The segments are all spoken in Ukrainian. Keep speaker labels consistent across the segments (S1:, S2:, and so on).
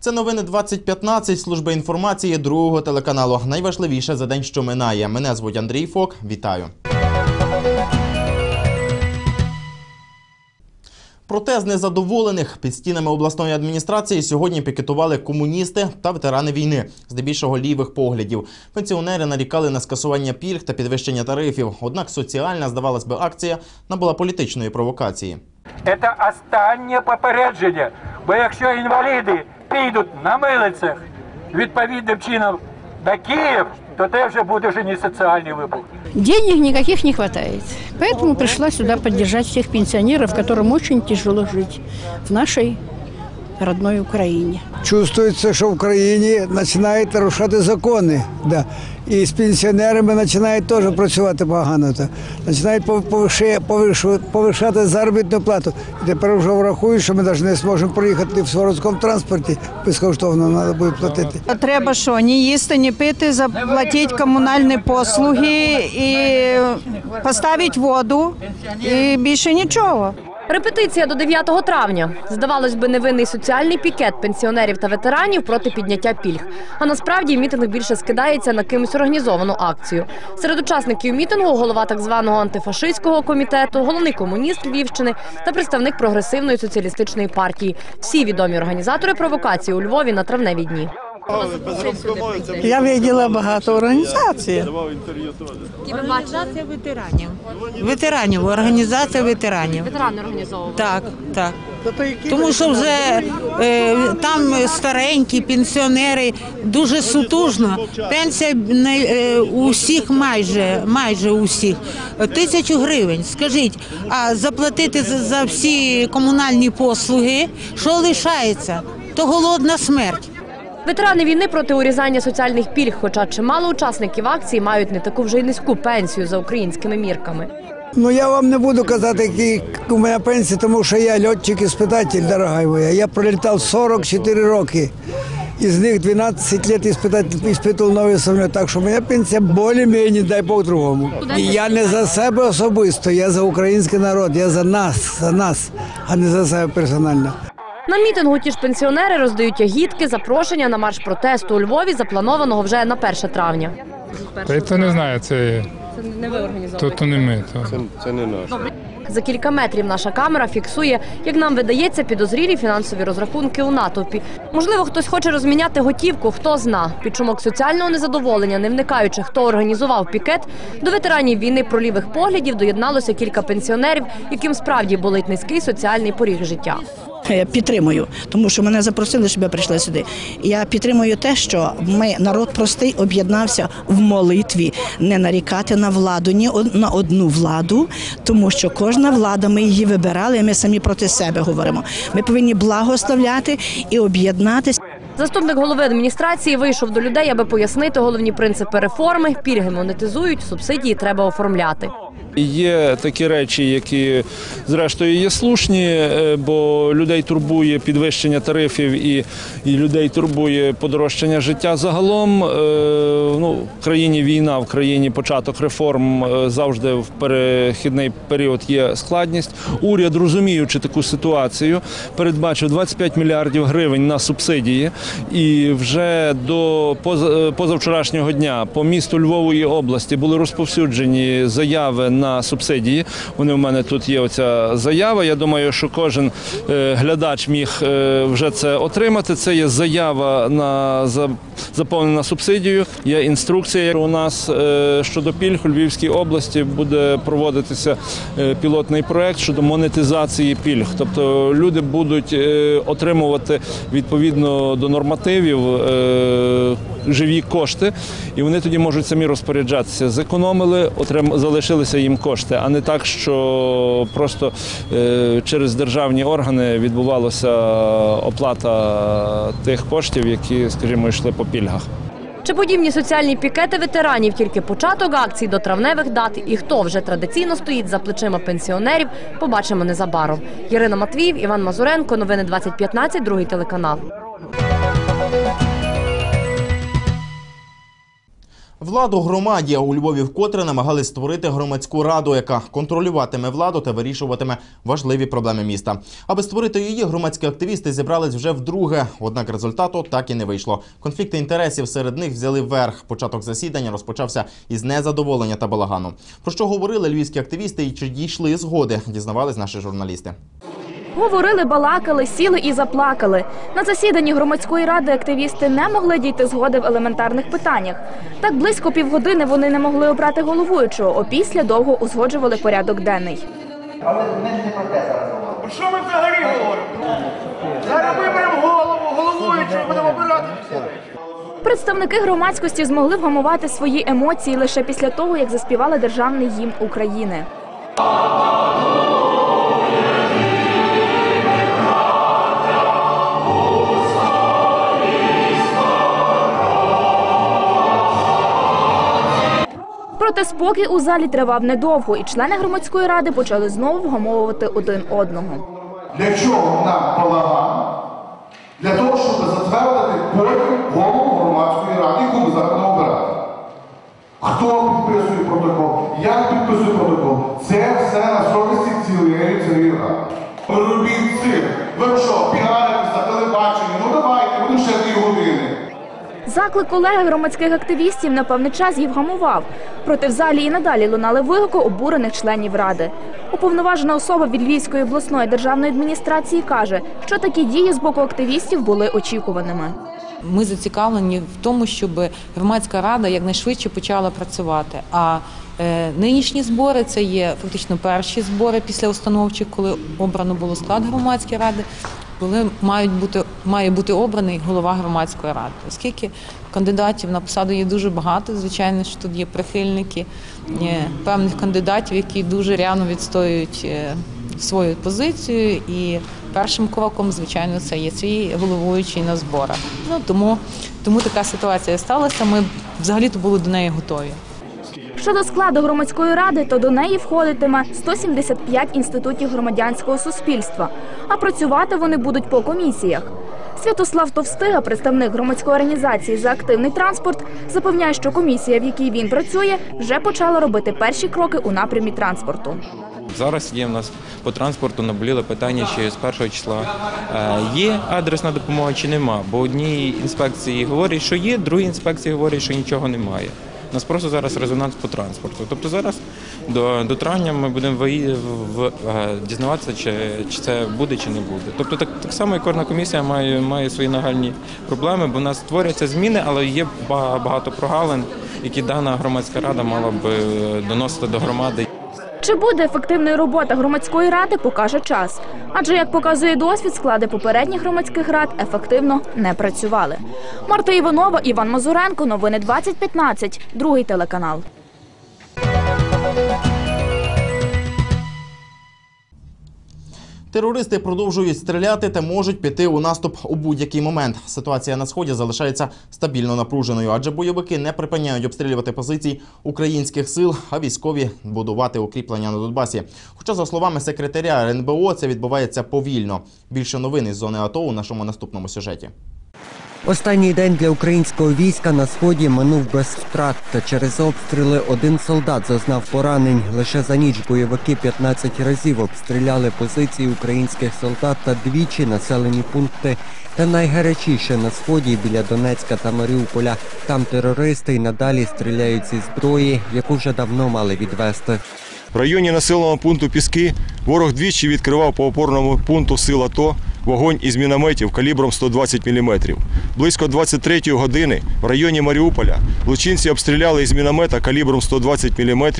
S1: Це новини 2015 служби інформації другого телеканалу. Найважливіше за день, що минає. Мене звуть Андрій Фок. Вітаю. Проте з незадоволених під стінами обласної адміністрації сьогодні пікетували комуністи та ветерани війни, здебільшого лівих поглядів. Пенсіонери нарікали на скасування пільг та підвищення тарифів. Однак соціальна, здавалось би, акція набула політичної провокації.
S2: Це останнє попередження. Бо якщо інваліди підуть на милицях відповідним чином на Київ, то це вже буде вже не соціальний вибух.
S3: Денег никаких не хватает. Поэтому пришла сюда поддержать всех пенсионеров, которым очень тяжело жить в нашей родной Украине.
S4: Чувствується, що в країні починають нарушати закони. Да. І з пенсіонерами починають теж працювати погано. Починають повишати заробітну плату. І тепер вже врахують, що ми навіть не зможемо проїхати в Свародському транспорті. Безкоштовно треба буде платити.
S5: Треба що, ні їсти, ні пити, заплатити комунальні послуги і поставити воду, і більше нічого.
S6: Репетиція до 9 травня. Здавалось би, невинний соціальний пікет пенсіонерів та ветеранів проти підняття пільг. А насправді мітинг більше скидається на кимось організовану акцію. Серед учасників мітингу голова так званого антифашистського комітету, головний комуніст Львівщини та представник прогресивної соціалістичної партії. Всі відомі організатори провокації у Львові на травневі дні.
S7: Я виділа багато організацій.
S8: Організація ветеранів. Ветеранів, організація ветеранів.
S6: Ветерани організовували.
S8: Так, так. Тому що вже е, там старенькі пенсіонери дуже сутужно. Пенсія не, е, у всіх майже, майже у всіх тисячу гривень. Скажіть, а заплатити за, за всі комунальні послуги, що лишається? То голодна смерть.
S6: Ветерани війни проти урізання соціальних пільг, хоча чимало учасників акції мають не таку вже й низьку пенсію за українськими мірками.
S4: Ну я вам не буду казати, які у мене пенсія, тому що я льотчик іспитатель, дорога моя. Я пролітав 44 роки. Із них 12 років іспитатель іспитував новий самоліт. Так що моя пенсія більш-менш, дай Бог другому. І я не за себе особисто, я за український народ, я за нас, за нас, а не за себе персонально.
S6: На мітингу ті ж пенсіонери роздають агітки, запрошення на марш протесту у Львові, запланованого вже на 1 травня.
S9: Та й то не знаю, це,
S6: Це не ви
S9: то,
S6: організовуєте.
S9: то не ми. То.
S6: За кілька метрів наша камера фіксує, як нам видається, підозрілі фінансові розрахунки у натовпі. Можливо, хтось хоче розміняти готівку, хто зна. Під шумок соціального незадоволення, не вникаючи, хто організував пікет, до ветеранів війни про лівих поглядів доєдналося кілька пенсіонерів, яким справді болить низький соціальний поріг життя.
S7: Я підтримую, тому що мене запросили, щоб я прийшла сюди. Я підтримую те, що ми, народ простий, об'єднався в молитві, не нарікати на владу, ні на одну владу, тому що кожна влада, ми її вибирали, і ми самі проти себе говоримо. Ми повинні благословляти і об'єднатися.
S6: Заступник голови адміністрації вийшов до людей, аби пояснити головні принципи реформи. Пільги монетизують, субсидії треба оформляти.
S10: Є такі речі, які зрештою є слушні, е, бо людей турбує підвищення тарифів і, і людей турбує подорожчання життя. Загалом е, ну, в країні війна, в країні початок реформ е, завжди в перехідний період є складність. Уряд, розуміючи таку ситуацію, передбачив 25 мільярдів гривень на субсидії, і вже до позавчорашнього дня по місту Львову і області були розповсюджені заяви на субсидії. Вони в мене тут є оця заява. Я думаю, що кожен е, глядач міг е, вже це отримати. Це є заява на заповнена субсидію. Є інструкція у нас е, щодо пільг у Львівській області буде проводитися пілотний проект щодо монетизації пільг. Тобто люди будуть отримувати відповідно до нормативів живі кошти, і вони тоді можуть самі розпоряджатися. Зекономили, отрим... залишилися їм кошти, а не так, що просто е, через державні органи відбувалася оплата тих коштів, які, скажімо, йшли по пільгах.
S6: Чи подібні соціальні пікети ветеранів тільки початок акцій до травневих дат і хто вже традиційно стоїть за плечима пенсіонерів, побачимо незабаром. Ірина Матвіїв, Іван Мазуренко, новини 2015, другий телеканал.
S1: Владу громаді у Львові вкотре намагались створити громадську раду, яка контролюватиме владу та вирішуватиме важливі проблеми міста. Аби створити її, громадські активісти зібрались вже вдруге. Однак результату так і не вийшло. Конфлікти інтересів серед них взяли верх. Початок засідання розпочався із незадоволення та балагану. Про що говорили львівські активісти і чи дійшли згоди, дізнавались наші журналісти.
S11: Говорили, балакали, сіли і заплакали. На засіданні громадської ради активісти не могли дійти згоди в елементарних питаннях. Так близько півгодини вони не могли обрати головуючого, опісля довго узгоджували порядок денний.
S12: Але Про що ми взагалі говоримо? Зараз виберемо голову, головуючого, будемо обирати.
S11: Представники громадськості змогли вгамувати свої емоції лише після того, як заспівали державний гімн України. Проте спокій у залі тривав недовго, і члени громадської ради почали знову вгамовувати один одного.
S12: Для чого нам балаган? Для того, щоб затвердити потім голову громадської ради, яку ми зараз не обирати. Хто підписує протокол? Як підписує протокол? Це все на совісті цілої цієї ради. Робіть цим. Ви що, піаритесь на телебаченні? Ну давайте, будемо ще дві години.
S11: Заклик колеги громадських активістів на певний час їх вгамував. Проте в залі і надалі лунали вигуки обурених членів ради. Уповноважена особа від Львівської обласної державної адміністрації каже, що такі дії з боку активістів були очікуваними.
S13: Ми зацікавлені в тому, щоб громадська рада якнайшвидше почала працювати. А е, нинішні збори це є фактично перші збори після установчих, коли обрано було склад громадської ради. Коли мають бути має бути обраний голова громадської ради, оскільки кандидатів на посаду є дуже багато. Звичайно, що тут є прихильники є певних кандидатів, які дуже рясно відстоюють е, свою позицію. І першим кроком, звичайно, це є свій головуючий на зборах. Ну тому, тому така ситуація сталася. Ми взагалі-то були до неї готові.
S11: Щодо складу громадської ради, то до неї входитиме 175 інститутів громадянського суспільства, а працювати вони будуть по комісіях. Святослав Товстига, представник громадської організації за активний транспорт, запевняє, що комісія, в якій він працює, вже почала робити перші кроки у напрямі транспорту.
S14: Зараз є в нас по транспорту наболіло питання, чи з першого числа е, є адресна допомога чи нема. Бо одні інспекції говорять, що є, другі інспекції говорять, що нічого немає. У нас просто зараз резонанс по транспорту. Тобто зараз до, до травня ми будемо в, в, е, дізнаватися, чи, чи це буде, чи не буде. Тобто так, так само і кожна комісія має, має свої нагальні проблеми, бо в нас створюються зміни, але є багато прогалин, які дана громадська рада мала б е, доносити до громади.
S11: Чи буде ефективною робота громадської ради, покаже час. Адже, як показує досвід, склади попередніх громадських рад ефективно не працювали. Марта Іванова, Іван Мазуренко, новини 2015, другий телеканал.
S1: Терористи продовжують стріляти та можуть піти у наступ у будь-який момент. Ситуація на сході залишається стабільно напруженою, адже бойовики не припиняють обстрілювати позиції українських сил, а військові будувати укріплення на Донбасі. Хоча, за словами секретаря РНБО, це відбувається повільно. Більше новин із зони АТО у нашому наступному сюжеті.
S15: Останній день для українського війська на сході минув без втрат. Та через обстріли один солдат зазнав поранень. Лише за ніч бойовики 15 разів обстріляли позиції українських солдат та двічі населені пункти. Та найгарячіше на сході біля Донецька та Маріуполя. Там терористи й надалі стріляють зі зброї, яку вже давно мали відвести.
S16: В районі населеного пункту Піски ворог двічі відкривав по опорному пункту сил АТО вогонь із мінометів калібром 120 мм. Близько 23 години в районі Маріуполя лучинці обстріляли із міномета калібром 120 мм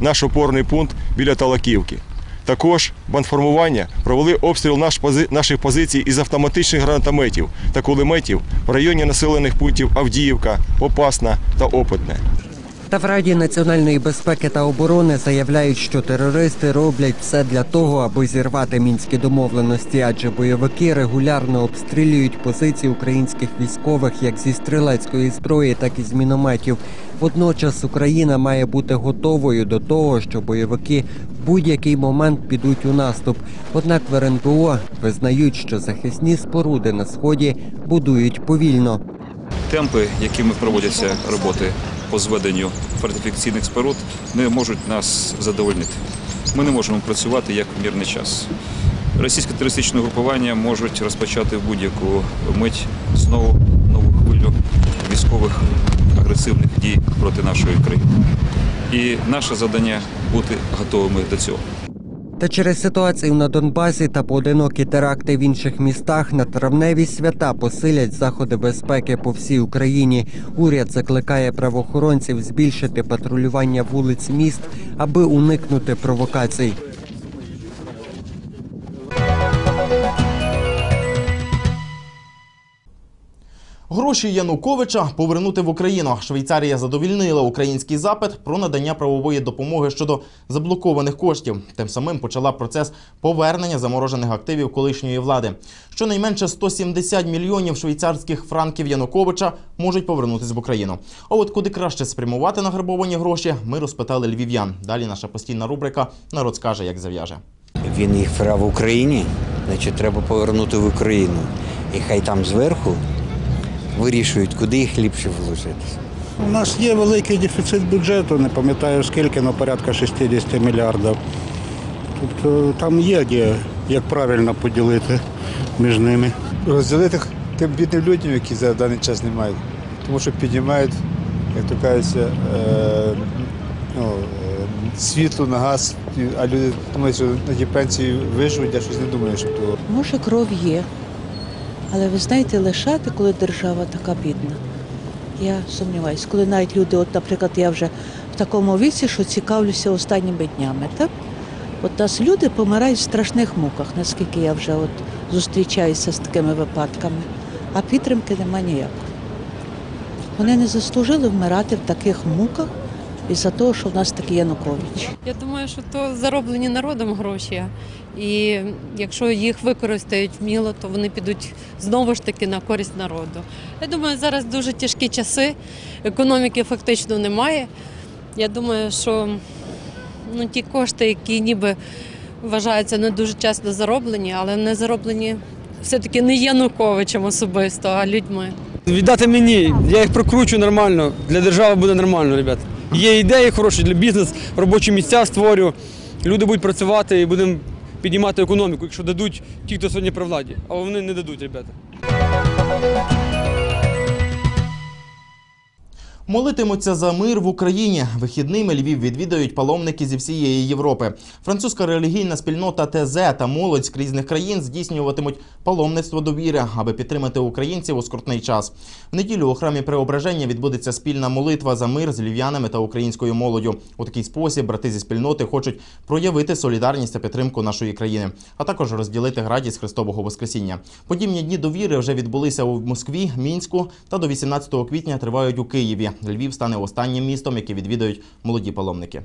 S16: наш опорний пункт біля Талаківки. Також бандформування провели обстріл наших позицій із автоматичних гранатометів та кулеметів в районі населених пунктів Авдіївка, Попасна та Опитне.
S15: Та в Раді національної безпеки та оборони заявляють, що терористи роблять все для того, аби зірвати мінські домовленості, адже бойовики регулярно обстрілюють позиції українських військових як зі стрілецької зброї, так і з мінометів. Водночас Україна має бути готовою до того, що бойовики в будь-який момент підуть у наступ. Однак в РНБО визнають, що захисні споруди на сході будують повільно.
S17: темпи, якими проводяться роботи по зведенню фортифікаційних споруд не можуть нас задовольнити. Ми не можемо працювати як в мирний час. Російське терористичне групування можуть розпочати в будь-яку мить знову нову хвилю військових агресивних дій проти нашої країни. І наше завдання бути готовими до цього.
S15: Та через ситуацію на Донбасі та поодинокі теракти в інших містах на травневі свята посилять заходи безпеки по всій Україні. Уряд закликає правоохоронців збільшити патрулювання вулиць міст, аби уникнути провокацій.
S1: Гроші Януковича повернути в Україну. Швейцарія задовільнила український запит про надання правової допомоги щодо заблокованих коштів. Тим самим почала процес повернення заморожених активів колишньої влади. Щонайменше 170 мільйонів швейцарських франків Януковича можуть повернутися в Україну. А от куди краще спрямувати награбовані гроші, ми розпитали львів'ян. Далі наша постійна рубрика Народ скаже, як зав'яже.
S18: Він їх вкрав в Україні, значить треба повернути в Україну. І хай там зверху вирішують, куди їх ліпше вложити.
S19: У нас є великий дефіцит бюджету, не пам'ятаю скільки, але порядка 60 мільярдів. Тобто там є де, як правильно поділити між ними.
S20: розділити тим бідним людям, які за даний час не мають. Тому що піднімають, як то кажеться, е, ну, е, світло на газ, а люди думають, що на ті пенсії виживуть, я щось не думаю, що то.
S21: Може, кров є, але ви знаєте, лишати, коли держава така бідна. Я сумніваюся, коли навіть люди, от, наприклад, я вже в такому віці, що цікавлюся останніми днями, так? От нас люди помирають в страшних муках, наскільки я вже от зустрічаюся з такими випадками, а підтримки нема ніякої. Вони не заслужили вмирати в таких муках із-за того, що в нас такий Янукович.
S22: Я думаю, що то зароблені народом гроші. І якщо їх використають вміло, то вони підуть знову ж таки на користь народу. Я думаю, зараз дуже тяжкі часи, економіки фактично немає. Я думаю, що ну, ті кошти, які ніби вважаються не дуже часто зароблені, але не зароблені все-таки не Януковичем особисто, а людьми.
S23: Віддати мені, я їх прокручу нормально. Для держави буде нормально, ребят. Є ідеї хороші для бізнесу, робочі місця створю. Люди будуть працювати і будемо піднімати економіку, якщо дадуть ті, хто сьогодні при владі. А вони не дадуть, ребята.
S1: Молитимуться за мир в Україні. Вихідними Львів відвідають паломники зі всієї Європи. Французька релігійна спільнота ТЗ та молодь з різних країн здійснюватимуть паломництво довіри, аби підтримати українців у скрутний час. В неділю у храмі Преображення відбудеться спільна молитва за мир з львів'янами та українською молоддю. У такий спосіб брати зі спільноти хочуть проявити солідарність та підтримку нашої країни, а також розділити радість Христового Воскресіння. Подібні дні довіри вже відбулися у Москві, Мінську та до 18 квітня тривають у Києві. Львів стане останнім містом, яке відвідають молоді паломники.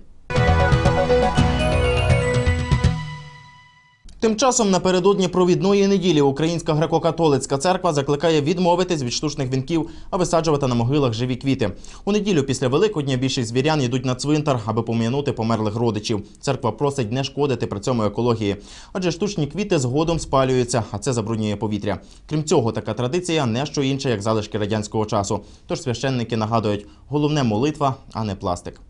S1: Тим часом напередодні провідної неділі Українська греко-католицька церква закликає відмовитись від штучних вінків, а висаджувати на могилах живі квіти. У неділю після Великодня більшість звірян йдуть на цвинтар, аби пом'янути померлих родичів. Церква просить не шкодити при цьому екології, адже штучні квіти згодом спалюються, а це забруднює повітря. Крім цього, така традиція не що інше, як залишки радянського часу. Тож священники нагадують, головне молитва, а не пластик.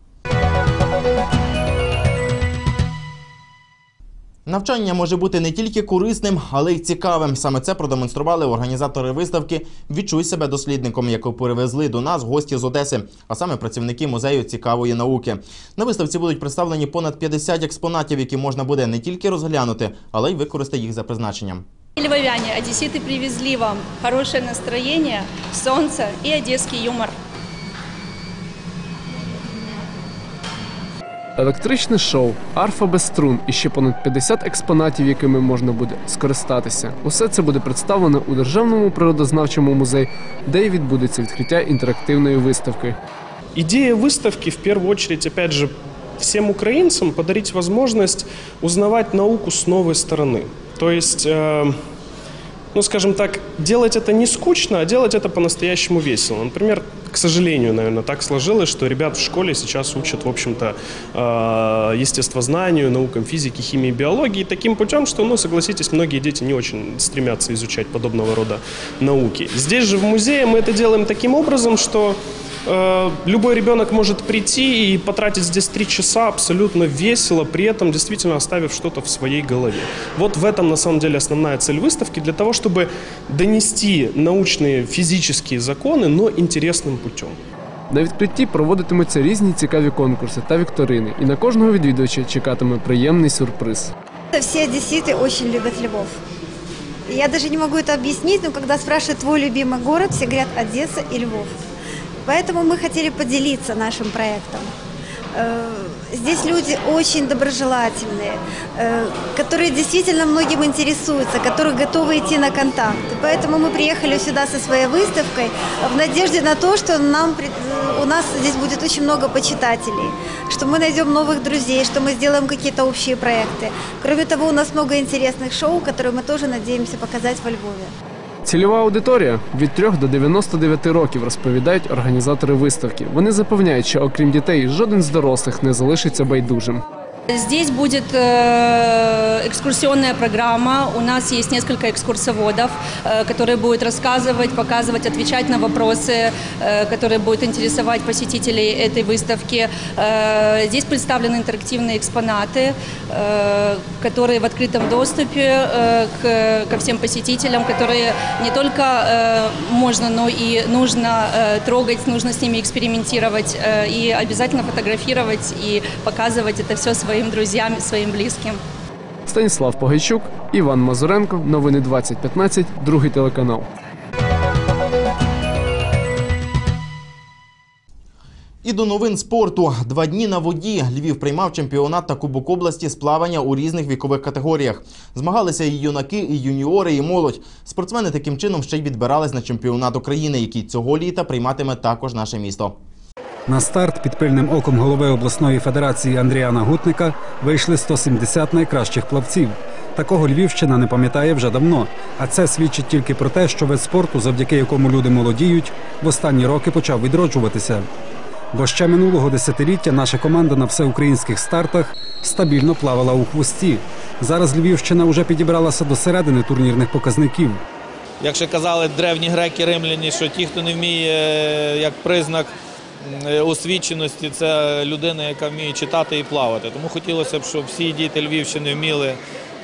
S1: Навчання може бути не тільки корисним, але й цікавим. Саме це продемонстрували організатори виставки Відчуй себе дослідником, яку перевезли до нас гості з Одеси, а саме працівники музею цікавої науки. На виставці будуть представлені понад 50 експонатів, які можна буде не тільки розглянути, але й використати їх за призначенням.
S24: Львовяне, одесситы привезли вам хорошее настроение, солнце и одесский юмор.
S25: Електричне шоу, арфа без струн і ще понад 50 експонатів, якими можна буде скористатися. Усе це буде представлено у Державному природознавчому музеї, де й відбудеться відкриття інтерактивної виставки.
S26: Идея выставки, в первую очередь, опять же, всем украинцам подарить возможность узнавать науку с новой стороны. То есть, э, ну, скажем так, делать это не скучно, а делать это по-настоящему весело. Например, к сожалению, наверное, так сложилось, что ребят в школе сейчас учат, в общем-то, э, естествознанию, наукам физики, химии, биологии таким путем, что, ну, согласитесь, многие дети не очень стремятся изучать подобного рода науки. Здесь же в музее мы это делаем таким образом, что Любой ребенок может прийти и потратить здесь три часа абсолютно весело, при этом действительно оставив что-то в своей голове. Вот в этом на самом деле основная цель выставки, для того, чтобы донести научные физические законы, но интересным путем.
S25: На відкритті проводитимуться різні цікаві конкурси та вікторини, і на кожного відвідувача чекатиме приємний сюрприз.
S27: Все одесситы очень любят Львов. И Я даже не могу это объяснить, но когда спрашивают твой любимый город, все говорят Одесса и Львов. Поэтому мы хотели поделиться нашим проектом. Э, Здесь люди очень доброжелательные, э, которые действительно многим интересуются, которые готовы идти на контакт. Поэтому мы приехали сюда со своей выставкой в надежде на то, что нам, у нас здесь будет очень много почитателей, что мы найдем новых друзей, что мы сделаем какие-то общие проекты. Кроме того, у нас много интересных шоу, которые мы тоже надеемся показать во Львове.
S25: Цільова аудиторія від 3 до 99 років розповідають організатори виставки. Вони запевняють, що окрім дітей, жоден з дорослих не залишиться байдужим.
S24: Здесь будет э, экскурсионная программа. У нас есть несколько экскурсоводов, э, которые будут рассказывать, показывать, отвечать на вопросы, э, которые будут интересовать посетителей этой выставки. Здесь представлены интерактивные экспонаты, которые в открытом доступе ко всем посетителям, которые не только можно, но и нужно трогать, нужно с ними экспериментировать и обязательно фотографировать и показывать это все своим друзьям, своим близким.
S25: Станіслав Погайчук, Іван Мазуренко, новини 2015, другий телеканал.
S1: І до новин спорту. Два дні на воді. Львів приймав чемпіонат та Кубок області з плавання у різних вікових категоріях. Змагалися і юнаки, і юніори, і молодь. Спортсмени таким чином ще й відбирались на чемпіонат України, який цього літа прийматиме також наше місто.
S28: На старт під пильним оком голови обласної федерації Андріана Гутника вийшли 170 найкращих плавців. Такого Львівщина не пам'ятає вже давно. А це свідчить тільки про те, що вид спорту, завдяки якому люди молодіють, в останні роки почав відроджуватися. Бо ще минулого десятиліття наша команда на всеукраїнських стартах стабільно плавала у хвості. Зараз Львівщина вже підібралася до середини турнірних показників.
S29: Як ще казали древні греки римляні, що ті, хто не вміє е, як признак освіченості, це людина, яка вміє читати і плавати. Тому хотілося б, щоб всі діти Львівщини вміли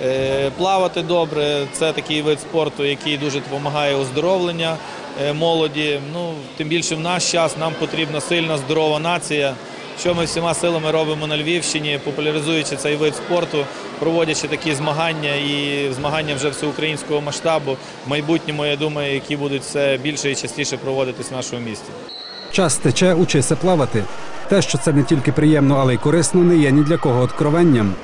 S29: е, плавати добре. Це такий вид спорту, який дуже допомагає оздоровлення е, молоді. Ну, тим більше в наш час нам потрібна сильна, здорова нація. Що ми всіма силами робимо на Львівщині, популяризуючи цей вид спорту, проводячи такі змагання і змагання вже всеукраїнського масштабу. В майбутньому, я думаю, які будуть все більше і частіше проводитись в нашому місті.
S28: Час тече, учися плавати. Те, що це не тільки приємно, але й корисно, не є ні для кого откровенням.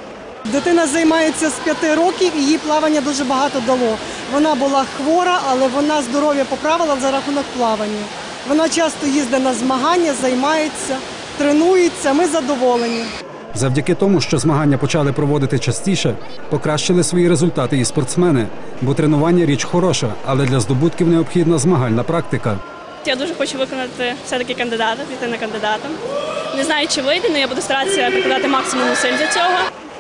S30: Дитина займається з п'яти років і їй плавання дуже багато дало. Вона була хвора, але вона здоров'я поправила за рахунок плавання. Вона часто їздить на змагання, займається, тренується. Ми задоволені.
S28: Завдяки тому, що змагання почали проводити частіше, покращили свої результати і спортсмени, бо тренування річ хороша, але для здобутків необхідна змагальна практика.
S31: Я дуже хочу виконати все-таки кандидата, піти на кандидата. Не знаю, чи вийде, але я буду старатися прикладати максимум зусиль для цього.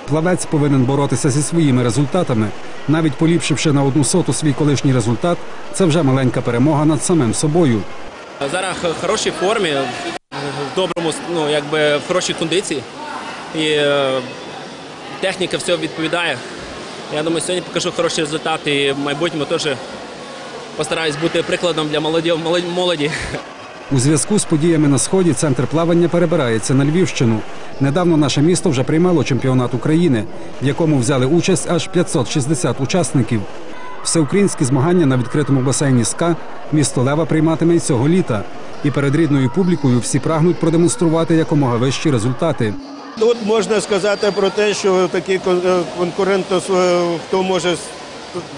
S28: Плавець повинен боротися зі своїми результатами. Навіть поліпшивши на одну соту свій колишній результат, це вже маленька перемога над самим собою.
S32: Зараз в хорошій формі, в доброму, ну якби в хорошій кондиції. І е, техніка все відповідає. Я думаю, сьогодні покажу хороший результат і в майбутньому теж постараюсь бути прикладом для молоді, молоді-.
S28: У зв'язку з подіями на сході центр плавання перебирається на Львівщину. Недавно наше місто вже приймало чемпіонат України, в якому взяли участь аж 560 учасників. Всеукраїнські змагання на відкритому басейні СКА місто Лева прийматиме й цього літа. І перед рідною публікою всі прагнуть продемонструвати якомога вищі результати.
S33: Тут можна сказати про те, що такі е, конкуренти, е, хто може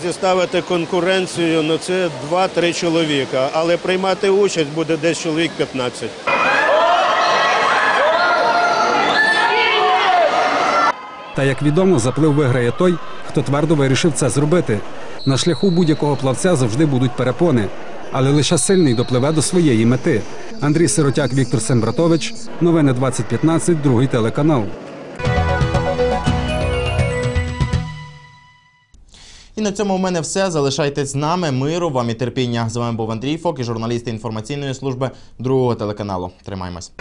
S33: зіставити конкуренцію, ну це 2-3 чоловіка, але приймати участь буде десь чоловік 15.
S28: Та як відомо, заплив виграє той, хто твердо вирішив це зробити. На шляху будь-якого плавця завжди будуть перепони, але лише сильний допливе до своєї мети. Андрій Сиротяк, Віктор Сембратович. Новини 2015, другий телеканал.
S1: І на цьому у мене все. Залишайтесь з нами. Миру вам і терпіння. З вами був Андрій Фок і журналісти інформаційної служби другого телеканалу. Тримаймось.